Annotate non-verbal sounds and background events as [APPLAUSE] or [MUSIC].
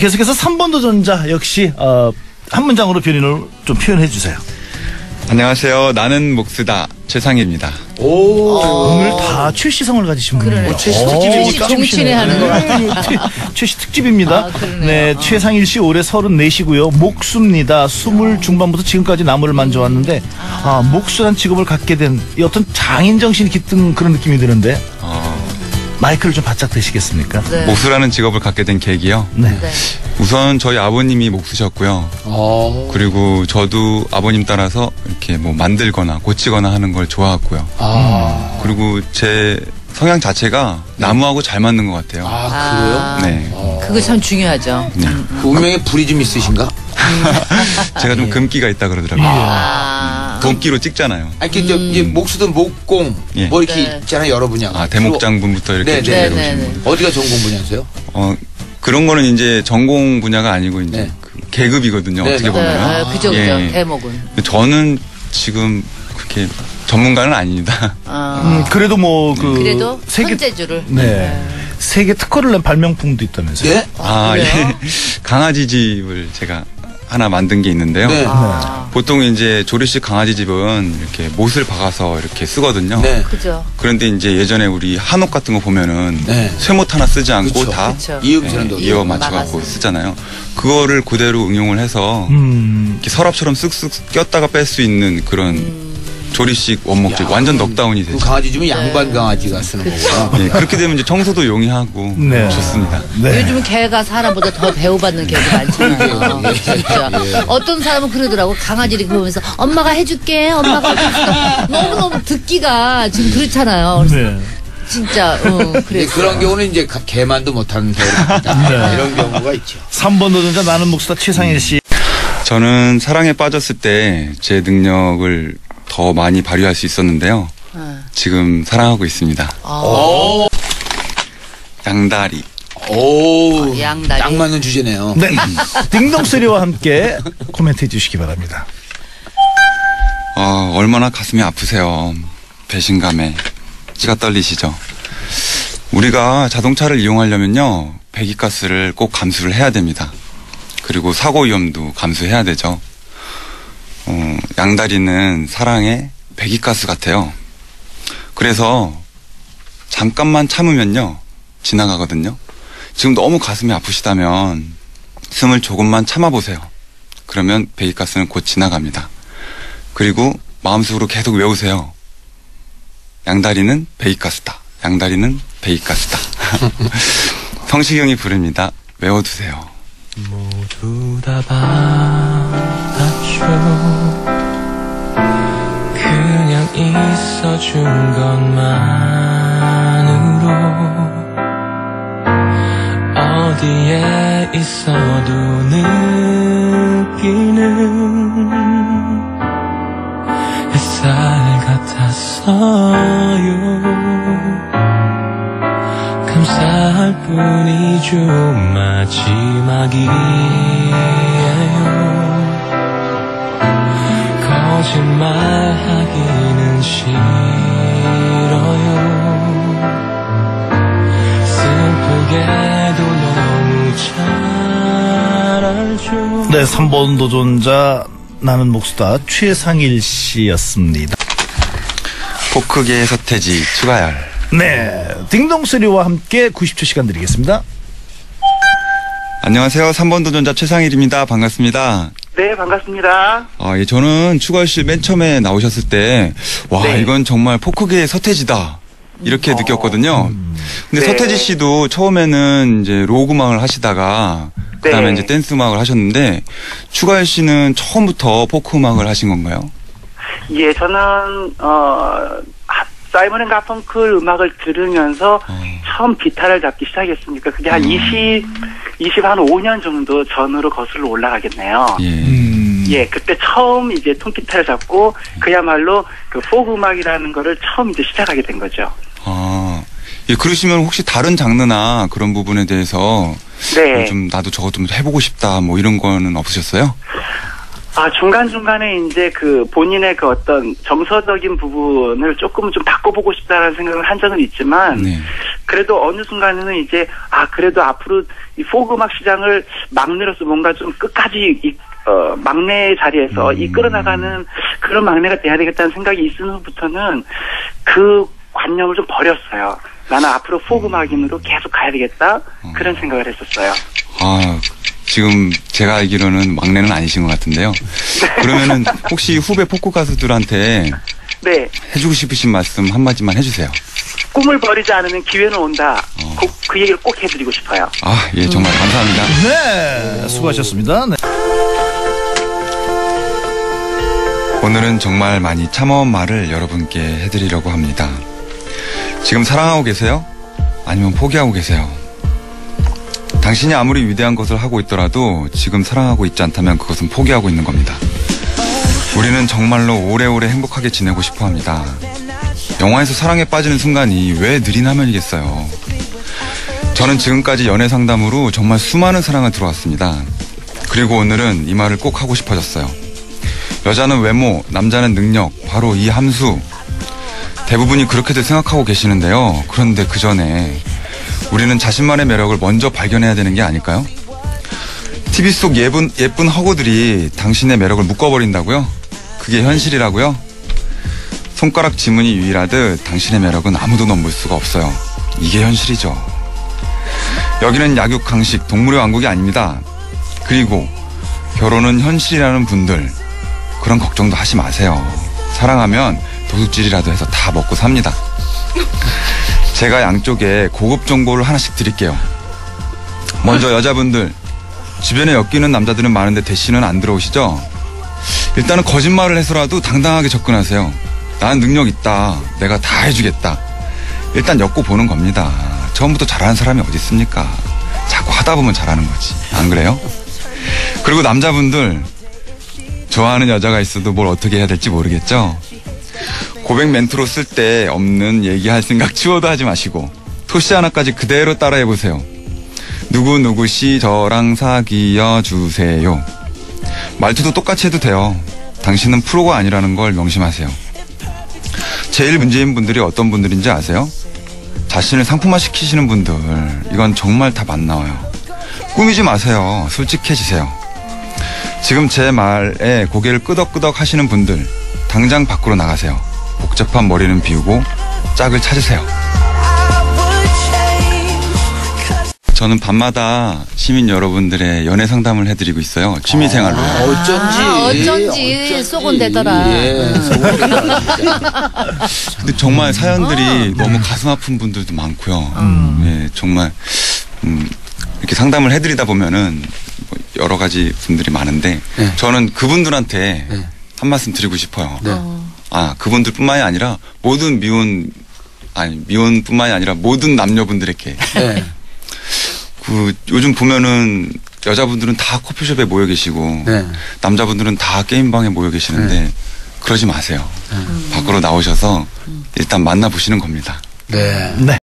계속해서 3번 도전자 역시 어, 한 문장으로 변인을 좀 표현해 주세요. 안녕하세요. 나는 목수다. 최상희입니다. 오늘 다 최씨성을 가지신 분이에요. 그러네요. 최씨 특집이니까. 종친회 하는 거 같아요. 최씨 특집입니다. 아, 그러네요. 네, 최상일 씨 올해 34시고요. 목수입니다. 스물 중반부터 지금까지 나무를 만져왔는데 아, 목수란 직업을 갖게 된이 어떤 장인 정신 이 깃든 그런 느낌이 드는데 어, 마이크를 좀 바짝 대시겠습니까? 네. 목수라는 직업을 갖게 된 계기요. 네. 네. 우선 저희 아버님이 목수셨고요. 어. 그리고 저도 아버님 따라서 이렇게 뭐 만들거나 고치거나 하는 걸 좋아했고요. 아. 그리고 제 성향 자체가 나무하고 잘 맞는 것 같아요. 아, 그래요? 네. 그거 참 중요하죠. 네. 그 운명에 불이 좀 있으신가? [LAUGHS] 제가 좀 금기가 있다 그러더라고요. 아. 돈기로 찍잖아요. 아니, 그, 저, 이제 목수든 목공, 예. 뭐 이렇게 네. 있잖아요, 여러 분야가. 아, 대목장분부터 이렇게 네, 쭉 네, 내려오시는 네, 분. 네. 어디가 전공 분야세요? 어, 그런 거는 이제 전공 분야가 아니고 이제 네. 그 계급이거든요. 네, 어떻게 네. 보면. 네, 아, 그죠, 그죠. 예. 대목은. 근데 저는 지금 그렇게 전문가는 아닙니다. 아. 음, 그래도 뭐 그 그래도 세계 손재주를. 네. 세계 특허를 낸 발명품도 있다면서요? 네? 아, 그래요? 예. 강아지 집을 제가 하나 만든 게 있는데요. 네. 아. 보통 이제 조리식 강아지 집은 이렇게 못을 박아서 이렇게 쓰거든요. 네. 그죠. 그런데 이제 예전에 우리 한옥 같은 거 보면은 네. 쇠못 하나 쓰지 않고 그쵸. 다 그쵸. 이음새는 예, 이어 맞춰갖고 막아서. 쓰잖아요. 그거를 그대로 응용을 해서 음. 이렇게 서랍처럼 쓱쓱 꼈다가 뺄 수 있는 그런 조리식 원목집 완전 넉다운이 그 되죠. 강아지 중에 양반 강아지가 쓰는 거구나. 예, 그렇게 되면 이제 청소도 용이하고 네. 좋습니다. 네. 요즘은 개가 사람보다 더 대우받는 개도 많잖아요. 예, 예. 진짜. 예. 어떤 사람은 그러더라고. 강아지를 보면서 엄마가 해줄게. 엄마가 해줄게. [LAUGHS] 너무 너무 듣기가 지금 그렇잖아요. 그래서 네. 진짜, 응, 네, 그래. 그런 경우는 이제 가- 개만도 못하는 경우입니다. 네. 이런 경우가 있죠. 3번 도전자 나는 목수다 최상일 씨. 저는 사랑에 빠졌을 때 제 능력을 더 많이 발휘할 수 있었는데요. 응. 지금 사랑하고 있습니다. 어, 양다리. 오, 양다리. 딱 맞는 주제네요. 네. [LAUGHS] 딩동 소리와 함께 코멘트 해 주시기 바랍니다. 아, 얼마나 가슴이 아프세요. 배신감에. 치가 떨리시죠? 우리가 자동차를 이용하려면요. 배기가스를 꼭 감수를 해야 됩니다. 그리고 사고 위험도 감수해야 되죠. 어, 양다리는 사랑의 배기가스 같아요. 그래서 잠깐만 참으면요. 지나가거든요. 지금 너무 가슴이 아프시다면 숨을 조금만 참아보세요. 그러면 배기가스는 곧 지나갑니다. 그리고 마음속으로 계속 외우세요. 양다리는 베이가스다. 양다리는 베이가스다. [LAUGHS] 성시경이 부릅니다. 외워두세요. 모두 다받 았죠 그냥 있어준 것만으로 어디에 있어도 느끼는 햇살 같았어요. 감사할 뿐이죠 마지막이에요 거짓말하기는 싫어요 슬프게도 너무 잘 알죠 네, 3번 도전자 나는 목수다 최상일 씨였습니다. 포크계의 서태지 추가열. 네, 딩동 소리와 함께 90초 시간 드리겠습니다. 안녕하세요. 3번 도전자 최상일입니다. 반갑습니다. 네, 반갑습니다. 아, 예, 저는 추가열 씨맨 처음에 나오셨을 때, 와, 네. 이건 정말 포크계의 서태지다. 이렇게 느꼈거든요. 근데 네. 서태지 씨도 처음에는 이제 록 음악을 하시다가, 그 다음에 네. 이제 댄스 음악을 하셨는데, 추가열 씨는 처음부터 포크 음악을 하신 건가요? 예, 저는, 어, 하- 사이먼 앤 가펑클 음악을 들으면서 어. 처음 기타를 잡기 시작했으니까 그게 한 음. 20, 20, 한 5년 정도 전으로 거슬러 올라가겠네요. 예. 음, 예, 그때 처음 이제 통기타를 잡고 그야말로 그 포그 음악이라는 거를 처음 이제 시작하게 된 거죠. 아, 예, 그러시면 혹시 다른 장르나 그런 부분에 대해서 네. 좀 나도 저거 좀 해보고 싶다 뭐 이런 거는 없으셨어요? 아, 중간중간에 이제 그 본인의 그 어떤 정서적인 부분을 조금 좀 바꿔보고 싶다라는 생각을 한 적은 있지만, 네. 그래도 어느 순간에는 이제, 아, 그래도 앞으로 이 음악 시장을 막내로서 뭔가 좀 끝까지 이, 어, 막내 자리에서 이끌어나가는 그런 막내가 돼야 되겠다는 생각이 있은 후부터는 그 관념을 좀 버렸어요. 나는 앞으로 포크 음악인으로 계속 가야 되겠다. 그런 생각을 했었어요. 아, 지금 제가 알기로는 막내는 아니신 것 같은데요. 그러면은 [LAUGHS] 혹시 후배 포크 가수들한테 네. 해주고 싶으신 말씀 한마디만 해주세요. 꿈을 버리지 않으면 기회는 온다. 어. 그, 그 얘기를 꼭 해드리고 싶어요. 아, 예, 정말 감사합니다. 네, 수고하셨습니다. 네. 오늘은 정말 많이 참아온 말을 여러분께 해드리려고 합니다. 지금 사랑하고 계세요? 아니면 포기하고 계세요? 당신이 아무리 위대한 것을 하고 있더라도 지금 사랑하고 있지 않다면 그것은 포기하고 있는 겁니다. 우리는 정말로 오래오래 행복하게 지내고 싶어 합니다. 영화에서 사랑에 빠지는 순간이 왜 느린 화면이겠어요. 저는 지금까지 연애 상담으로 정말 수많은 사랑을 들어왔습니다. 그리고 오늘은 이 말을 꼭 하고 싶어졌어요. 여자는 외모, 남자는 능력, 바로 이 함수. 대부분이 그렇게들 생각하고 계시는데요. 그런데 그 전에 우리는 자신만의 매력을 먼저 발견해야 되는 게 아닐까요? TV 속 예쁜, 예쁜 허구들이 당신의 매력을 묶어버린다고요? 그게 현실이라고요? 손가락 지문이 유일하듯 당신의 매력은 아무도 넘볼 수가 없어요. 이게 현실이죠. 여기는 약육 강식 동물의 왕국이 아닙니다. 그리고 결혼은 현실이라는 분들 그런 걱정도 하지 마세요. 사랑하면 도둑질이라도 해서 다 먹고 삽니다. 제가 양쪽에 고급 정보를 하나씩 드릴게요. 먼저 여자분들 주변에 엮이는 남자들은 많은데 대시는 안 들어오시죠? 일단은 거짓말을 해서라도 당당하게 접근하세요. 나는 능력 있다. 내가 다 해주겠다. 일단 엮고 보는 겁니다. 처음부터 잘하는 사람이 어디 있습니까? 자꾸 하다 보면 잘하는 거지. 안 그래요? 그리고 남자분들 좋아하는 여자가 있어도 뭘 어떻게 해야 될지 모르겠죠? 고백 멘트로 쓸 때 없는 얘기할 생각 치워도 하지 마시고 토시 하나까지 그대로 따라해 보세요. 누구누구 씨 저랑 사귀어 주세요. 말투도 똑같이 해도 돼요. 당신은 프로가 아니라는 걸 명심하세요. 제일 문제인 분들이 어떤 분들인지 아세요? 자신을 상품화 시키시는 분들. 이건 정말 다 맞나와요. 꾸미지 마세요. 솔직해지세요. 지금 제 말에 고개를 끄덕끄덕 하시는 분들, 당장 밖으로 나가세요. 복잡한 머리는 비우고 짝을 찾으세요. 저는 밤마다 시민 여러분들의 연애 상담을 해드리고 있어요. 취미 생활로. 어쩐지. 아, 어쩐지 속은 되더라. 예, 속은 되더라. 진짜. 근데 정말 사연들이 너무 가슴 아픈 분들도 많고요. 예, 정말 음, 이렇게 상담을 해드리다 보면은 뭐 여러 가지 분들이 많은데 네. 저는 그분들한테 네. 한 말씀 드리고 싶어요. 네. 아 그분들뿐만이 아니라 모든 미혼 아니 미혼뿐만이 아니라 모든 남녀분들에게 네. 그 요즘 보면은 여자분들은 다 커피숍에 모여 계시고 네. 남자분들은 다 게임방에 모여 계시는데 그러지 마세요. 밖으로 나오셔서 일단 만나 보시는 겁니다. 네. 네.